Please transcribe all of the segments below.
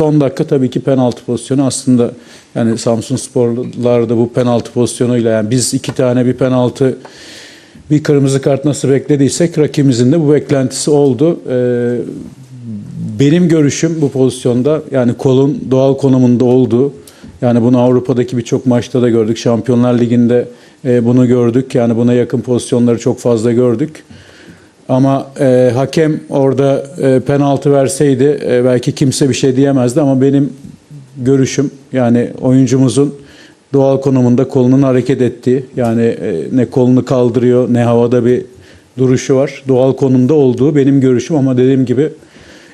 son dakika tabii ki penaltı pozisyonu aslında yani Samsun Sporlular da bu penaltı pozisyonuyla yani biz iki tane bir penaltı bir kırmızı kart nasıl beklediysek rakibimizin de bu beklentisi oldu. Ee, benim görüşüm bu pozisyonda yani kolun doğal konumunda olduğu yani bunu Avrupa'daki birçok maçta da gördük. Şampiyonlar Ligi'nde e, bunu gördük. Yani buna yakın pozisyonları çok fazla gördük. Ama e, hakem orada e, penaltı verseydi e, belki kimse bir şey diyemezdi ama benim görüşüm yani oyuncumuzun doğal konumunda kolunun hareket ettiği yani e, ne kolunu kaldırıyor ne havada bir duruşu var. Doğal konumda olduğu benim görüşüm ama dediğim gibi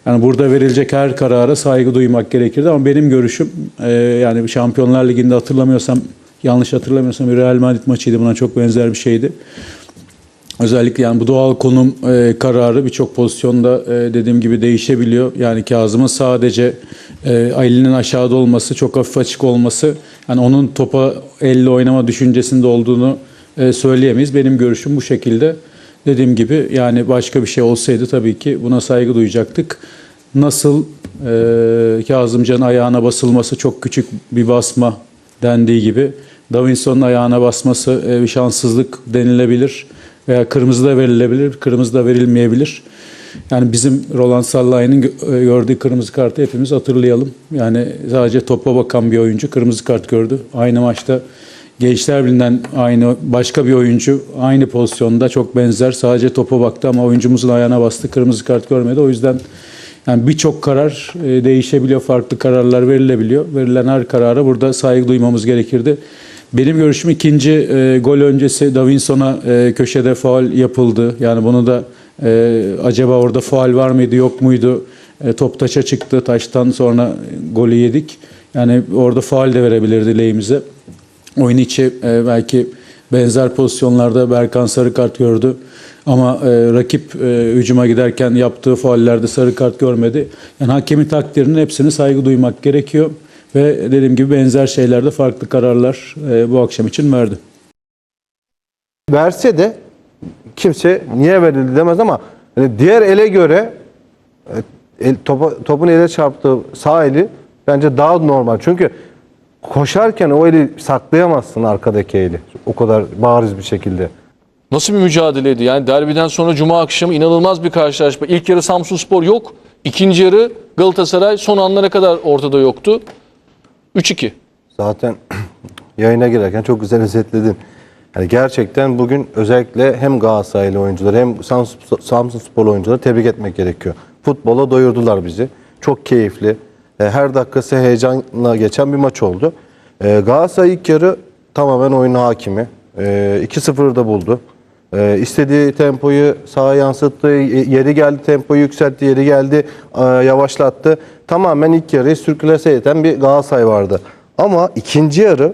yani burada verilecek her karara saygı duymak gerekirdi ama benim görüşüm e, yani Şampiyonlar Ligi'nde hatırlamıyorsam yanlış hatırlamıyorsam bir Real Madrid maçıydı buna çok benzer bir şeydi. Özellikle yani bu doğal konum e, kararı birçok pozisyonda e, dediğim gibi değişebiliyor. Yani Kazım'ın sadece e, elinin aşağıda olması, çok hafif açık olması, yani onun topa elle oynama düşüncesinde olduğunu e, söyleyemeyiz. Benim görüşüm bu şekilde. Dediğim gibi yani başka bir şey olsaydı tabii ki buna saygı duyacaktık. Nasıl e, Kazımcan'ın ayağına basılması çok küçük bir basma dendiği gibi Davinson'un ayağına basması e, bir şanssızlık denilebilir veya kırmızı da verilebilir, kırmızı da verilmeyebilir. Yani bizim Roland Sallay'ın e, gördüğü kırmızı kartı hepimiz hatırlayalım. Yani sadece topa bakan bir oyuncu kırmızı kart gördü. Aynı maçta Gençler Birliği'nden aynı başka bir oyuncu aynı pozisyonda çok benzer sadece topa baktı ama oyuncumuzun ayağına bastı kırmızı kart görmedi. O yüzden yani birçok karar e, değişebiliyor, farklı kararlar verilebiliyor. Verilen her karara burada saygı duymamız gerekirdi. Benim görüşüm ikinci e, gol öncesi Davinson'a e, köşede faul yapıldı. Yani bunu da e, acaba orada faul var mıydı yok muydu? E, top taça çıktı. Taştan sonra golü yedik. Yani orada faul de verebilirdi lehimize. Oyun içi e, belki benzer pozisyonlarda Berkan sarı kart gördü. Ama e, rakip e, hücuma giderken yaptığı faullerde sarı kart görmedi. Yani hakemin takdirinin hepsine saygı duymak gerekiyor. Ve dediğim gibi benzer şeylerde farklı kararlar e, bu akşam için verdi. verse de kimse niye verildi demez ama hani diğer ele göre e, el, topa, topun ele çarptığı sağ eli bence daha normal. Çünkü koşarken o eli saklayamazsın arkadaki eli. O kadar bariz bir şekilde. Nasıl bir mücadeleydi? Yani derbiden sonra cuma akşamı inanılmaz bir karşılaşma. İlk yarı Samsun Spor yok. İkinci yarı Galatasaray son anlara kadar ortada yoktu. 3-2. Zaten yayına girerken çok güzel özetledin. Yani gerçekten bugün özellikle hem Galatasaraylı oyuncuları hem Samsun, Samsun Spor oyuncuları tebrik etmek gerekiyor. Futbola doyurdular bizi. Çok keyifli. E, Her dakikası heyecanla geçen bir maç oldu. E, Galatasaray ilk yarı tamamen oyunun hakimi. E, 2-0'da buldu. E, istediği tempoyu sağa yansıttı. Yeri geldi tempoyu yükseltti. Yeri geldi e, yavaşlattı. Tamamen ilk yarıyı sürkülese eden bir Galatasaray vardı. Ama ikinci yarı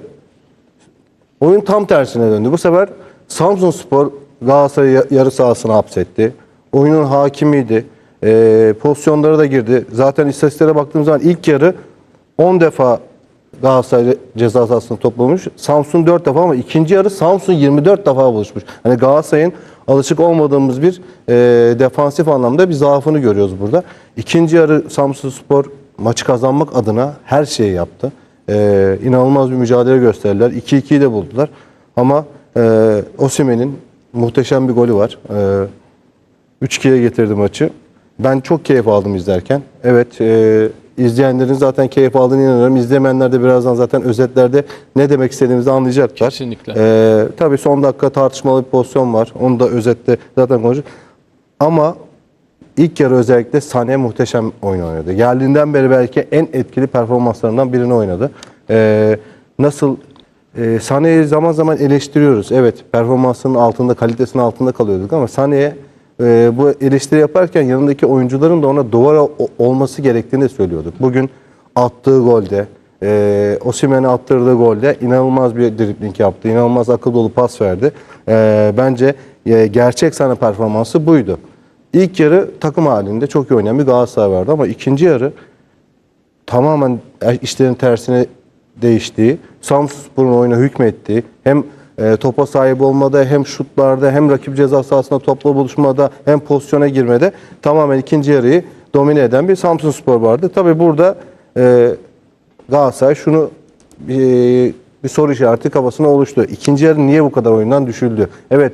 Oyun tam tersine döndü. Bu sefer Samsun Spor Galatasaray'ı yarı sahasına hapsetti. Oyunun hakimiydi. Ee, pozisyonlara da girdi. Zaten istatistiklere baktığımız zaman ilk yarı 10 defa Galatasaray ceza sahasını toplamış. Samsun 4 defa ama ikinci yarı Samsun 24 defa buluşmuş. Hani Galatasaray'ın alışık olmadığımız bir e, defansif anlamda bir zaafını görüyoruz burada. İkinci yarı Samsun Spor maçı kazanmak adına her şeyi yaptı. Ee, inanılmaz bir mücadele gösterdiler. 2-2'yi de buldular. Ama e, Osimhen'in muhteşem bir golü var. Ee, 3-2'ye getirdi maçı. Ben çok keyif aldım izlerken. Evet, e, izleyenlerin zaten keyif aldığını inanıyorum. İzlemeyenler de birazdan zaten özetlerde ne demek istediğimizi anlayacaklar. Kesinlikle. Ee, tabii son dakika tartışmalı bir pozisyon var. Onu da özette zaten konuşacağız. Ama ilk yarı özellikle Sané muhteşem oyun oynadı. Geldiğinden beri belki en etkili performanslarından birini oynadı. Ee, nasıl e, Sané'yi zaman zaman eleştiriyoruz. Evet performansının altında, kalitesinin altında kalıyorduk ama Sané'ye e, bu eleştiri yaparken yanındaki oyuncuların da ona duvar o- olması gerektiğini söylüyorduk. Bugün attığı golde, e, Osimhen'e attırdığı golde inanılmaz bir dribling yaptı. inanılmaz akıl dolu pas verdi. E, bence e, gerçek Sané performansı buydu. İlk yarı takım halinde çok iyi oynayan bir Galatasaray vardı ama ikinci yarı tamamen işlerin tersine değiştiği, Samsunspor'un oyuna hükmettiği, hem e, topa sahip olmada, hem şutlarda, hem rakip ceza sahasında topla buluşmada, hem pozisyona girmede tamamen ikinci yarıyı domine eden bir Samsunspor vardı. Tabii burada e, Galatasaray şunu e, bir soru işareti kafasına oluştu. İkinci yarı niye bu kadar oyundan düşüldü? Evet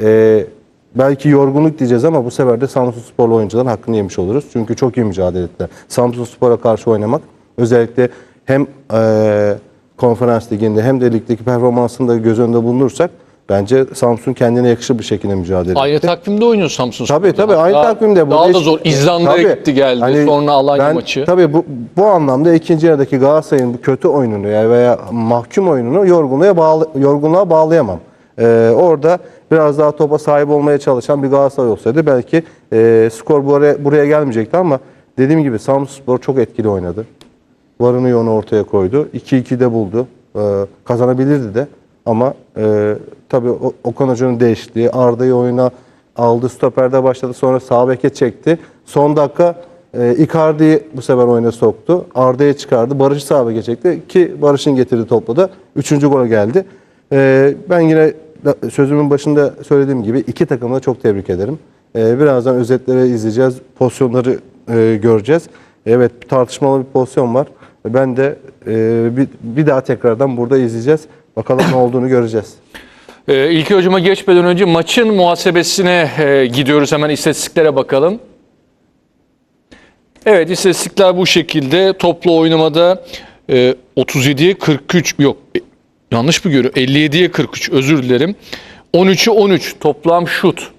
e, belki yorgunluk diyeceğiz ama bu sefer de Samsun Sporlu oyuncuların hakkını yemiş oluruz. Çünkü çok iyi mücadele ettiler. Samsun Spor'a karşı oynamak özellikle hem e, konferans liginde hem de ligdeki performansını da göz önünde bulunursak bence Samsun kendine yakışır bir şekilde mücadele etti. Aynı takvimde oynuyor Samsun Tabii tabii aynı Daha- takvimde. Daha Burada da zor. İzlanda'ya Tabii. gitti geldi. Hani Sonra Alanya ben, maçı. Tabii bu, bu anlamda ikinci yarıdaki Galatasaray'ın bu kötü oyununu ya veya mahkum oyununu yorgunluğa, bağlı, yorgunluğa bağlayamam. Ee, orada biraz daha topa sahip olmaya çalışan bir Galatasaray olsaydı belki e, skor buraya, buraya gelmeyecekti ama dediğim gibi Samsunspor çok etkili oynadı. Varını yoğunu ortaya koydu. 2-2 de buldu. Ee, kazanabilirdi de. Ama e, tabii Okan Hoca'nın değişikliği, Arda'yı oyuna aldı, stoperde başladı, sonra sağ beke çekti. Son dakika e, Icardi'yi bu sefer oyuna soktu. Arda'yı çıkardı, Barış'ı sağ beke çekti ki Barış'ın getirdiği topla da 3. gol geldi. E, ben yine sözümün başında söylediğim gibi iki takımı da çok tebrik ederim. E, birazdan özetleri izleyeceğiz, pozisyonları e, göreceğiz. Evet tartışmalı bir pozisyon var. Ben de e, bir, bir daha tekrardan burada izleyeceğiz. Bakalım ne olduğunu göreceğiz. Ee, İlker hocama geçmeden önce maçın muhasebesine e, gidiyoruz. Hemen istatistiklere bakalım. Evet istatistikler bu şekilde. Toplu oynamada e, 37'ye 43 yok e, yanlış mı görüyorum? 57'ye 43 özür dilerim. 13'e 13 toplam şut.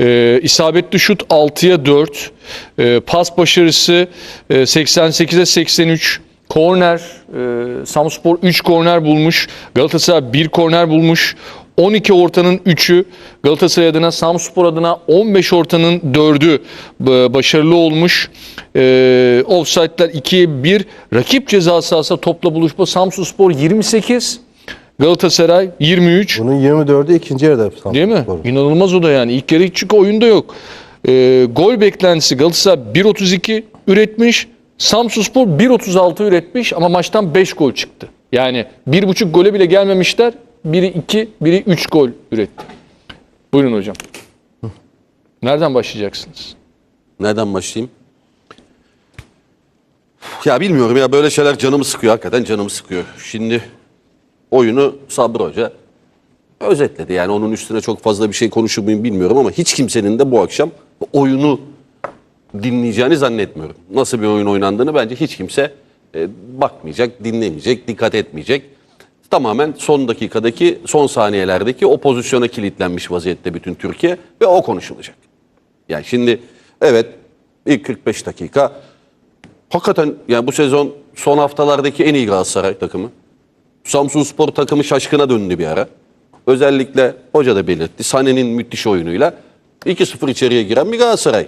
E, isabetli şut 6'ya 4. E, pas başarısı e, 88'e 83. Korner, e, Samspor 3 korner bulmuş. Galatasaray 1 korner bulmuş. 12 ortanın 3'ü Galatasaray adına, Samspor adına 15 ortanın 4'ü e, başarılı olmuş. E, offside'ler 2'ye 1. Rakip ceza sahası topla buluşma Samsunspor 28, Galatasaray 23. Bunun 24'ü ikinci yarıda Samsun Değil mi? Spor'un. İnanılmaz o da yani. İlk yarı çünkü oyunda yok. Ee, gol beklentisi Galatasaray 1.32 üretmiş. Samsunspor 1.36 üretmiş ama maçtan 5 gol çıktı. Yani 1.5 gole bile gelmemişler. Biri 2, biri 3 gol üretti. Buyurun hocam. Nereden başlayacaksınız? Nereden başlayayım? Ya bilmiyorum ya böyle şeyler canımı sıkıyor hakikaten canımı sıkıyor. Şimdi oyunu Sabri Hoca özetledi. Yani onun üstüne çok fazla bir şey konuşur muyum bilmiyorum ama hiç kimsenin de bu akşam oyunu dinleyeceğini zannetmiyorum. Nasıl bir oyun oynandığını bence hiç kimse e, bakmayacak, dinlemeyecek, dikkat etmeyecek. Tamamen son dakikadaki, son saniyelerdeki o pozisyona kilitlenmiş vaziyette bütün Türkiye ve o konuşulacak. Yani şimdi evet ilk 45 dakika hakikaten yani bu sezon son haftalardaki en iyi Galatasaray takımı. Samsun Spor takımı şaşkına döndü bir ara. Özellikle hoca da belirtti. Sane'nin müthiş oyunuyla 2-0 içeriye giren bir Galatasaray.